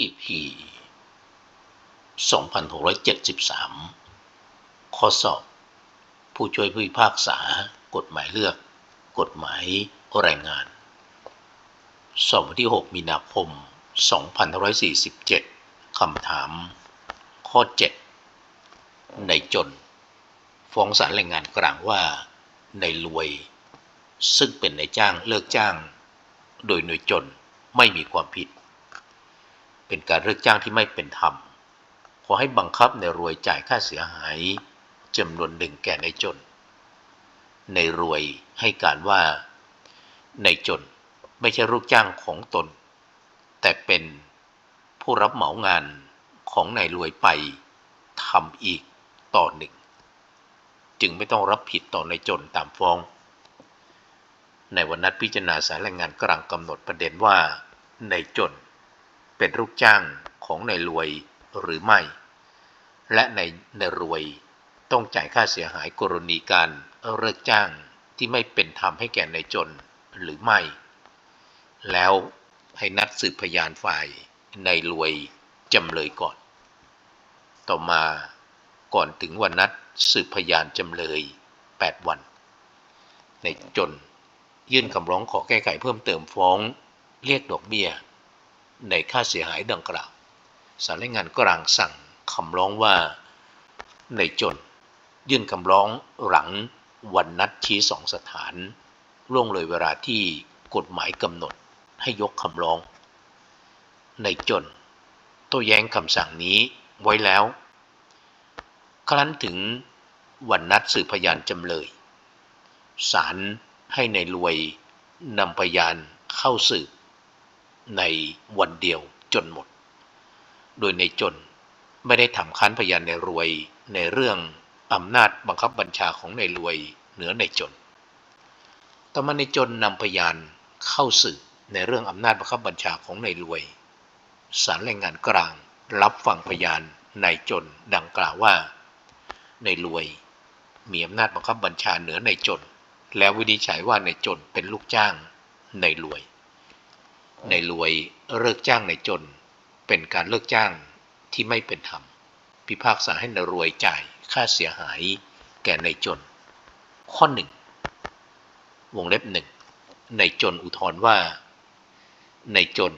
EP 2673 ข้อสอบ ผู้ช่วยผู้พิพากษา กฎหมายเลือก กฎหมายแรงงาน สอบวันที่ 6 มีนาคม 2547 คำถาม ข้อ 7 ในจน ฟ้องศาลแรงงานกลางว่า ในรวย ซึ่งเป็นในจ้างเลิกจ้าง โดยหน่วยจนไม่มีความผิด เป็นการเลิกจ้างที่ไม่เป็นธรรม ขอให้บังคับในรวยจ่ายค่าเสียหายจำนวนหนึ่งแก่ในจน ในรวยให้การว่า ในจนไม่ใช่ลูกจ้างของตน แต่เป็นผู้รับเหมางานของนายรวยไปทำอีกต่อหนึ่ง จึงไม่ต้องรับผิดต่อในจนตามฟ้อง ในวันนัดพิจารณาสารแรงงานกลางกำหนดประเด็นว่าในจน เป็นลูกจ้างของในรวยหรือไม่ และในในรวยต้องจ่ายค่าเสียหายกรณีการเลิกจ้างที่ไม่เป็นธรรมให้แก่ในจนหรือไม่ แล้วให้นัดสืบพยานฝ่ายในรวยจำเลยก่อน ต่อมาก่อนถึงวันนัดสืบพยานจำเลย 8 วันในจน ยื่นคำร้องขอแก้ไขเพิ่มเติมฟ้อง เรียกดอกเบี้ย ในค่าเสียหายดังกล่าวสารงานกลางสั่งคำร้องว่าในจน ยื่นคำร้องหลังวันนัดชี้สองสถาน ล่วงเลยเวลาที่กฎหมายกำหนดให้ยกคำร้อง ในจน โต้แย้งคำสั่งนี้ไว้แล้ว ครั้นถึงวันนัดสืบพยานจำเลยศาลให้ในรวยนำพยานเข้าสืบ ในวันเดียวจนหมด โดยในจนไม่ได้ทำค้านพยานในรวยในเรื่องอำนาจบังคับบัญชาของในรวยเหนือในจน ต่อมาในจนนำพยานเข้าสืบในเรื่องอำนาจบังคับบัญชาของในรวยศาลแรงงานกลางรับฟังพยานในจนดังกล่าวว่า ในรวย มีอำนาจบังคับบัญชาเหนือในจน แล้ววินิจฉัยว่าในจนเป็นลูกจ้างในรวย ในรวยเลิกจ้างในจน เป็นการเลิกจ้างที่ไม่เป็นธรรม พิพากษาให้ในรวยจ่ายค่าเสียหายแก่ในจน ข้อหนึ่งวงเล็บหนึ่งในจนอุทธรณ์ว่า ในจน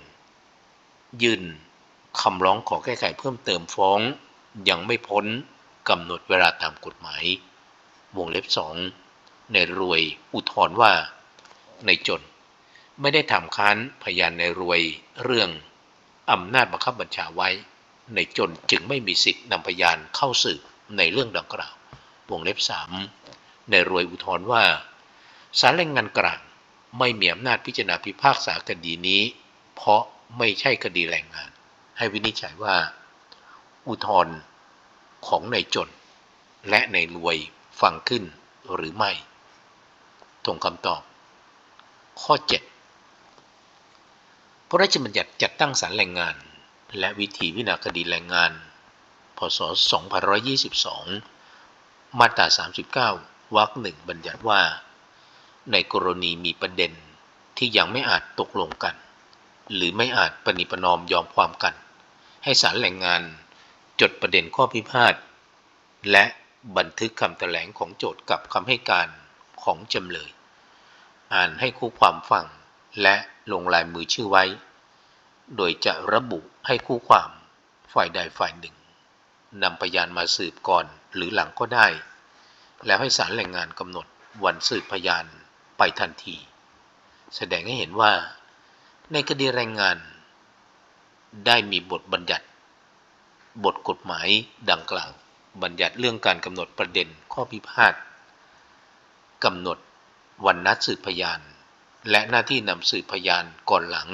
ยื่นคำร้องขอแก้ไขเพิ่มเติมฟ้อง ยังไม่พ้นกำหนดเวลาตามกฎหมาย วงเล็บสองในรวยอุทธรณ์ว่า ในจน ไม่ได้ทำค้านพยานในรวยเรื่องอำนาจบังคับบัญชาไว้ ในจนจึงไม่มีสิทธินำพยานเข้าสืบในเรื่องดังกล่าว วงเล็บสามในรวยอุทธรณ์ว่าศาลแรงงานกลางไม่มีอำนาจพิจารณาพิพากษาคดีนี้ เพราะไม่ใช่คดีแรงงาน ให้วินิจฉัยว่า อุทธรณ์ของในจน และในรวยฟังขึ้นหรือไม่ตรงคำตอบ ข้อ 7 พระราชบัญญัติจัดตั้งศาลแรงงาน และวิธีวินาคดีแรงงาน พศ 2522 มาตรา 39 วรรคหนึ่งบัญญัติว่า ในกรณีมีประเด็นที่ยังไม่อาจตกลงกัน หรือไม่อาจปณิปนอมยอมความกัน ให้ศาลแรงงานจดประเด็นข้อพิพาทและบันทึกคำแถลงของโจทก์กับคำให้การของจำเลย อ่านให้คู่ความฟัง และลงลายมือชื่อไว้ โดยจะระบุให้คู่ความฝ่ายใดฝ่ายหนึ่งนำพยานมาสืบก่อนหรือหลังก็ได้ แล้วให้ศาลแรงงานกำหนดวันสืบพยานไปทันที แสดงให้เห็นว่า ในคดีแรงงาน ได้มีบทบัญญัติ บทกฎหมายดังกล่าว บัญญัติเรื่องการกำหนดประเด็นข้อพิพาทกำหนดวันนัดสืบพยาน และหน้าที่นำสืบพยานก่อนหลัง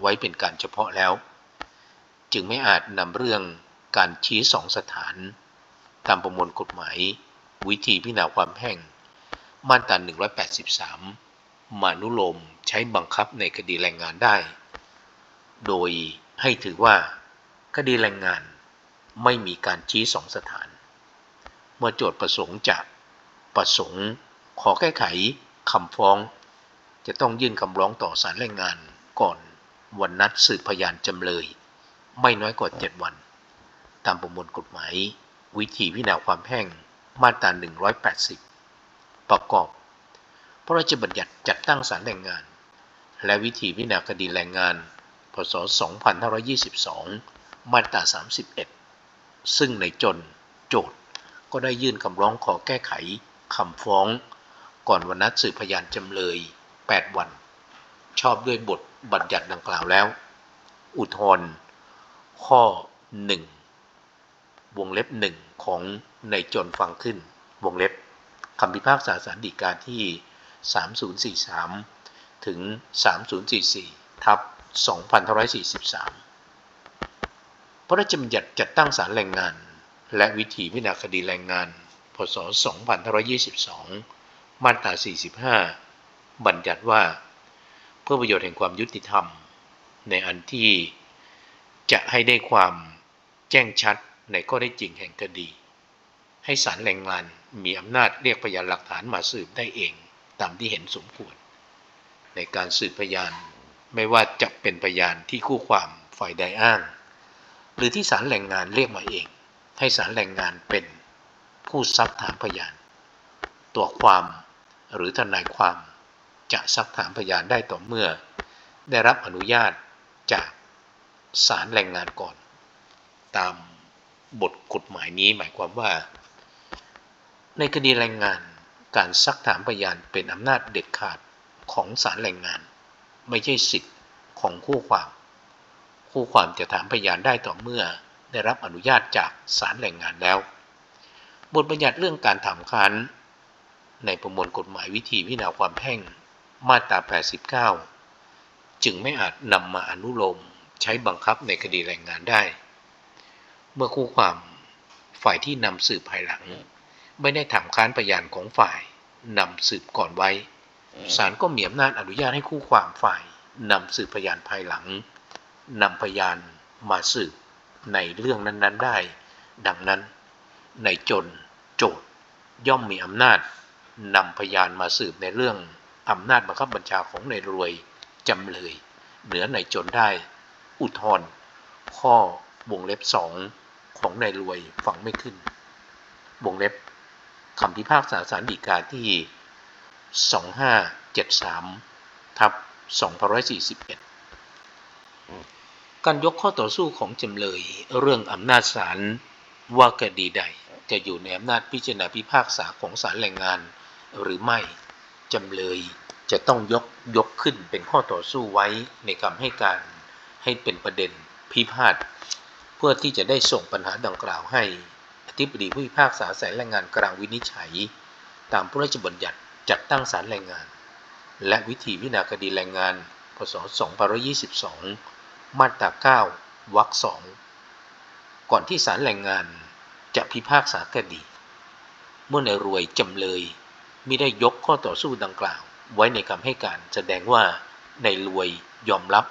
ไว้เป็นการเฉพาะแล้ว จึงไม่อาจนำเรื่องการชี้สองสถานตามประมวลกฎหมาย วิธีพิจารณาความแพ่ง มาตรา 183 มานุโลมใช้บังคับในคดีแรงงานได้ โดยให้ถือว่า คดีแรงงานไม่มีการชี้สองสถาน เมื่อโจทย์ประสงค์จะประสงค์ขอแก้ไขคำฟ้อง จะต้องยื่นคำร้องต่อศาลแรงงานก่อนวันนัดสืบพยานจำเลย ไม่น้อยกว่า 7 วัน ตามประมวลกฎหมาย วิธีพิจารณาความแพ่งมาตรา 180 ประกอบ พระราชบัญญัติจัดตั้งศาลแรงงาน และวิธีพิจารณาคดีแรงงาน พศ 2522 มาตรา 31 ซึ่งในจนโจทย์ก็ได้ยื่นคำร้องขอแก้ไขคำฟ้อง ก่อนวันนัดสืบพยานจำเลย 8 วัน ชอบด้วยบทบัญญัติดังกล่าวแล้ว อุทธรณ์ข้อ 1 วงเล็บ 1 ของในจนฟังขึ้น วงเล็บคำพิพากษาสารดีกาที่ 3043 ถึง 3044 ทับ2543 พระราชบัญญัติจัดตั้งศาลแรงงาน และวิธีพิจารณาคดีแรงงาน พศ 2522 มาตรา 45 บัญญัติว่า เพื่อประโยชน์แห่งความยุติธรรม ในอันที่จะให้ได้ความแจ้งชัดในข้อได้จริงแห่งคดี ให้ศาลแรงงานมีอำนาจเรียกพยานหลักฐานมาสืบได้เองตามที่เห็นสมควร ในการสืบพยานไม่ว่าจะเป็นพยานที่คู่ความฝ่ายใดอ้าง หรือที่ศาลแรงงานเรียกมาเอง ให้ศาลแรงงานเป็นผู้ซักถามพยาน ตัวความหรือทนายความ จะซักถามพยานได้ต่อเมื่อ ได้รับอนุญาตจากศาลแรงงานก่อน ตามบทกฎหมายนี้หมายความว่า ในคดีแรงงานการซักถามพยานเป็นอำนาจเด็ดขาดของศาลแรงงาน ไม่ใช่สิทธิ์ของคู่ความ คู่ความจะถามพยานได้ต่อเมื่อได้รับอนุญาตจากศาลแรงงานแล้ว บทบัญญัติเรื่องการถามค้านในประมวลกฎหมายวิธีพิจารณาความแพ่ง มาตรา 89 จึงไม่อาจนำมาอนุโลมใช้บังคับในคดีแรงงานได้ เมื่อคู่ความฝ่ายที่นำสืบภายหลัง ไม่ได้ถามค้านพยานของฝ่ายนำสืบก่อนไว้ศาลก็มีอำนาจอนุญาตให้คู่ความฝ่ายนำสืบพยานภายหลังนำพยานมาสืบในเรื่องนั้น ๆได้ ดังนั้น ในจนโจทย์ย่อมมีอำนาจนำพยานมาสืบในเรื่อง อำนาจบังคับบัญชาของในรวยจำเลย เหนือในจนได้ อุทธรณ์ข้อวงเล็บสองของในรวยฟังไม่ขึ้น วงเล็บคำพิพากษาสารดีกาที่ 2573 ทับ 2541 การยกข้อต่อสู้ของจำเลยเรื่องอำนาจศาลว่าคดีใดจะอยู่ในอำนาจพิจารณาพิพากษาของศาลแรงงานหรือไม่ จำเลยจะต้องยกยกขึ้นเป็นข้อต่อสู้ไว้ในคำให้การให้เป็นประเด็นพิพาทเพื่อที่จะได้ส่งปัญหาดังกล่าวให้อธิบดีผู้พิพากษาสายแรงงานกลางวินิจฉัย ตามพระราชบัญญัติจัดตั้งศาลแรงงาน และวิธีพิจารณาคดีแรงงาน พศ 2522 มาตรา 9 วรรคสองก่อนที่ศาลแรงงานจะพิพากษาคดี เมื่อในรวยจำเลย มิได้ยกข้อต่อสู้ดังกล่าว ไว้ในคำให้การแสดงว่าในรวยยอมรับ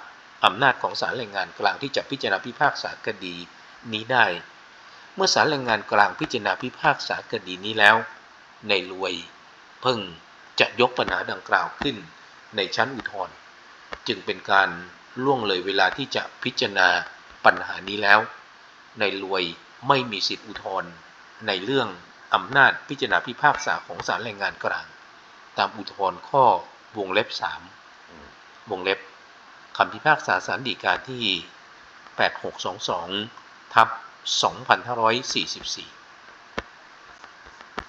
อำนาจของศาลแรงงานกลางที่จะพิจารณาพิพากษาคดีนี้ได้ เมื่อศาลแรงงานกลางพิจารณาพิพากษาคดีนี้แล้ว ในรวยเพิ่งจะยกปัญหาดังกล่าวขึ้น ในชั้นอุทธรณ์จึงเป็นการล่วงเลยเวลาที่จะพิจารณาปัญหานี้แล้ว ในรวยไม่มีสิทธิอุทธรณ์ในเรื่อง อำนาจพิจารณาพิพากษาของศาลแรงงานกลาง ตามอุทธรณ์ข้อวงเล็บ3วงเล็บคำพิพากษาศาลฎีกาที่ 8622 ทับ 2544